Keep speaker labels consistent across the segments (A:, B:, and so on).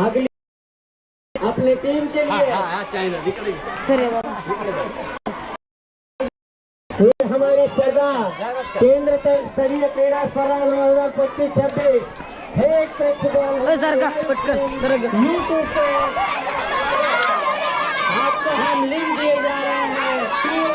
A: अगली अपनी टीम के लिए
B: सर
A: ये हमारी स्पर्धा। केंद्र स्तरीय क्रीडा स्पर्धा दो हज़ार पच्चीस छब्बीस। प्रेक्षक यूट्यूब पे आपको हम लिंक दिए जा रहे हैं।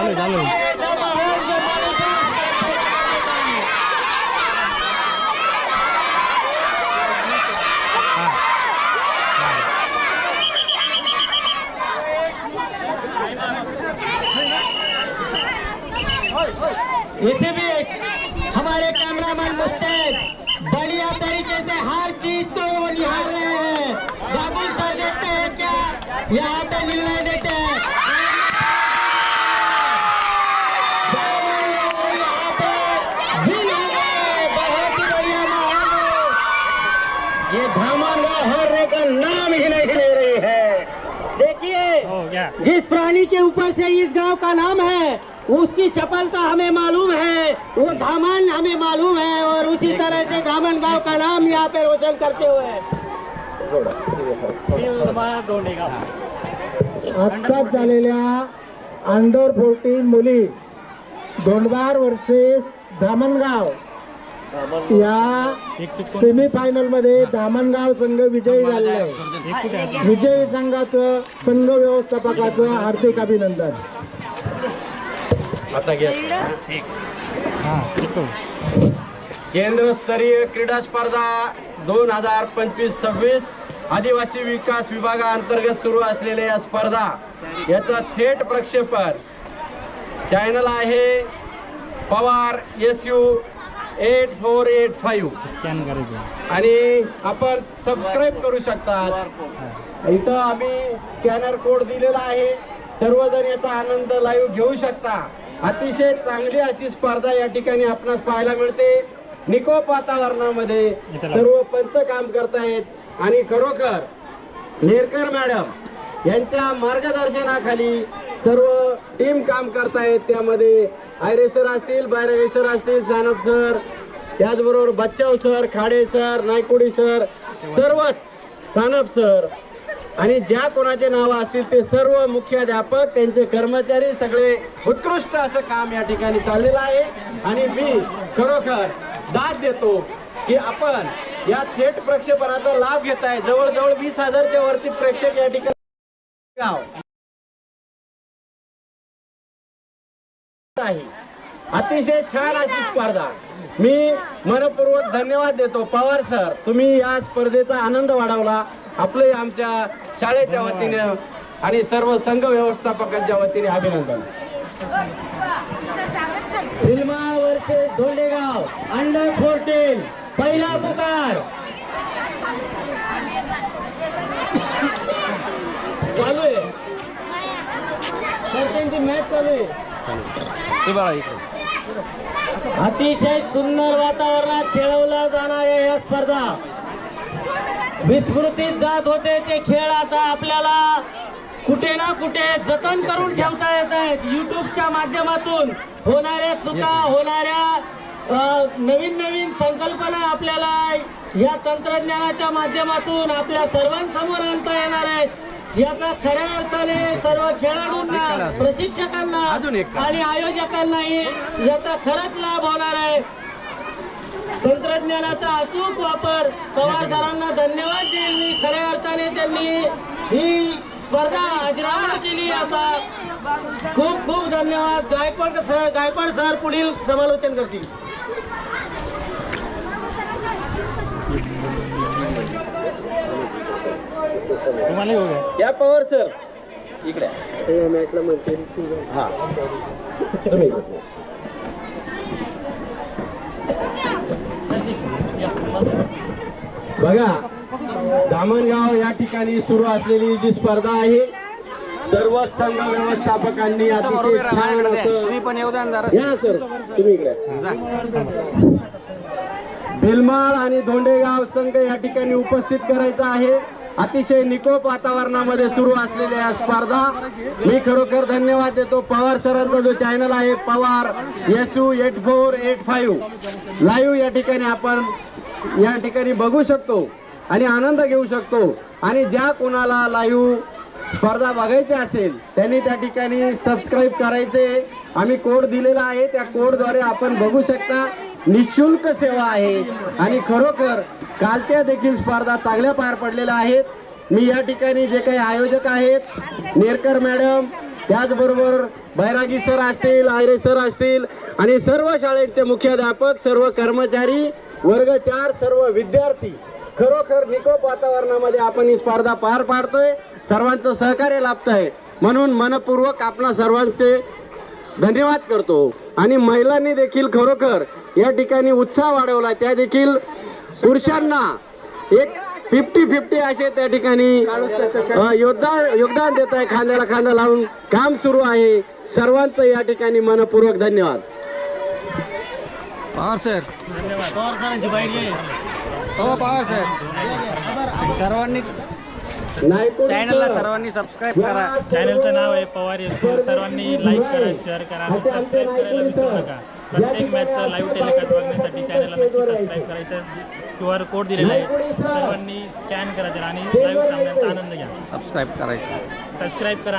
A: जो माहौल इसी बीच हमारे कैमरामैन मुस्तैद बढ़िया तरीके से हर चीज़ को वो निहार रहे हैं। बाबू सर देखते हैं क्या? यहाँ पे निर्णय देते हैं और यहाँ पे win हो गए। बहुत ही बढ़िया माहौल है। ये धामनगांव हारने का नाम ही नहीं ले रही है जिस प्राणी के ऊपर से इस गाँव का नाम है उसकी चपलता हमें मालूम है वो धामन हमें मालूम है और उसी तरह से धामन गाँव का नाम यहाँ पे रोशन करते हुए आत्ताच झालेल्या अंडर फोर्टीन। मुली दोंडबार वर्सेस धामणगाव या सेमीफायनलमध्ये धामणगाव संघ विजयी झालेला आहे. विजयी संघाचं संघ व्यवस्थापकाचं हार्दिक अभिनंदन.
C: केंद्रस्तरीय क्रीडा स्पर्धा दोन हजार पंचवीस सव्वीस आदिवासी विकास विभागाअंतर्गत सुरू असलेल्या या स्पर्धा याचा थेट प्रक्षेपण. चॅनल आहे Pawar S U eight four eight five आणि आपण सबस्क्राईब करू शकता इथं आम्ही स्कॅनर कोड दिलेला आहे. सर्वजण याचा आनंद लाईव्ह घेऊ शकता. अतिशय चांगली अशी स्पर्धा या ठिकाणी आपणास पाहायला मिळते. निकोप वातावरणामध्ये सर्व पंच काम करतायत. आणि खरोखर नेरकर मॅडम यांच्या मार्गदर्शनाखाली सर्व टीम काम करतायत. त्यामध्ये आयरे सर असतील बायरे सर असतील सानप सर. त्याचबरोबर Bachchav sir Khade sir Naikudi sir सर्वच. सानप सर. आणि ज्या कोणाचे नावं असतील ते सर्व मुख्याध्यापक त्यांचे कर्मचारी सगळे उत्कृष्ट असं काम या ठिकाणी चाललेलं आहे. आणि मी खरोखर दाद देतो की आपण या थेट प्रक्षेपणाचा लाभ घेत आहे जवळजवळ वीस हजारच्या वरती प्रेक्षक या ठिकाणी आहे. अतिशय छान अशी स्पर्धा. मी मनपूर्वक धन्यवाद देतो. पवार सर तुम्ही या स्पर्धेचा आनंद वाढवला. आपले आमच्या शाळेच्या वतीने आणि सर्व संघ व्यवस्थापकांच्या वतीने अभिनंदन. फिल्मा वर्षे धोंडेगाव अंडर फोर्टीन पहिला पुकार. चालू आहे. मॅच चालू आहे. अतिशय सुंदर वातावरणात खेळवल्या जाणाऱ्या या स्पर्धा. विस्मृतीत जात होते ते खेळ आता आपल्याला कुठे ना कुठे जतन करून ठेवता येत आहेत. युट्यूबच्या माध्यमातून होणाऱ्या चुका होणाऱ्या नवीन नवीन संकल्पना आपल्याला या तंत्रज्ञानाच्या माध्यमातून आपल्या सर्वांसमोर आणता येणार आहेत. याचा खऱ्या अर्थाने सर्व खेळाडूंना प्रशिक्षकांना?
A: आणि आयोजकांनाही याचा खरंच लाभ होणार आहे. तंत्रज्ञानाचा अचूक वापर पवार सरांना धन्यवाद देईल मी. खऱ्या अर्थाने त्यांनी ही स्पर्धा अजरामर केली. आता खूप खूप धन्यवाद. गायकवाड सर गायकवाड सर पुढील समालोचन करतील. या पवार सर. इकडे. मॅचला म्हणते हा. तुम्ही इकडे. बघा दामणगाव या ठिकाणी सुरू असलेली जी स्पर्धा आहे
C: सर्व संघ व्यवस्थापकांनी अतिशय छान असं
B: पण योगदान जरा.
C: या सर. तुम्ही इकडे. भिलमाळ आणि धोंडेगाव संघ या ठिकाणी उपस्थित करायचा आहे. अतिशय निकोप वातावरणामध्ये सुरू असलेल्या या स्पर्धा. मी खरोखर धन्यवाद देतो. पवार सरांचा जो चॅनल आहे Pawar S U eight four eight five. Live या ठिकाणी आपण या ठिकाणी बघू शकतो आणि आनंद घेऊ शकतो. आणि ज्या कोणाला लाईव्ह स्पर्धा बघायची असेल त्यांनी त्या ठिकाणी सबस्क्राईब करायचे. आम्ही कोड दिलेला आहे त्या कोडद्वारे आपण बघू शकता. निशुल्क सेवा आहे. आणि खरोखर कालच्या देखील स्पर्धा चांगल्या पार पडलेल्या आहेत. मी या ठिकाणी जे काही आयोजक आहेत नेरकर मॅडम त्याचबरोबर बैरागी सर असतील आयरे सर असतील आणि सर्व शाळेचे मुख्याध्यापक सर्व कर्मचारी वर्ग चार सर्व विद्यार्थी खरोखर निकोप वातावरणामध्ये आपण ही स्पर्धा पार पाडतोय. सर्वांचं सहकार्य लाभतंय. म्हणून मनपूर्वक आपणा सर्वांचे धन्यवाद करतो. आणि महिलांनी देखील खरोखर या ठिकाणी उत्साह वाढवला त्या देखील पुरुषांना एक फिफ्टी फिफ्टी असे त्या ठिकाणी योगदान योगदान देत आहे. खांद्याला खांदा लावून काम सुरू आहे. सर्वांचं या ठिकाणी मनपूर्वक धन्यवाद.
B: पवार सर. पवार सरांची हो पवार सर. सर्वांनी चॅनलला
C: सर.
B: सर्वांनी सबस्क्राईब करा.
D: चॅनलचं नाव आहे पवार येसपूर सर्वांनी लाईक करा शेअर करा आणि सबस्क्राईब करायला विसरू नका. प्रत्येक मॅचचं लाईव्ह टेलिकास्ट बघण्यासाठी चॅनलला नक्की सबस्क्राईब करा. इथं क्यू आर कोड दिलेला आहे. सर्वांनी स्कॅन करा त्याला आणि लाईव्ह सामन्यांचा आनंद घ्या.
B: सबस्क्राईब करायचं.
D: सबस्क्राईब करा.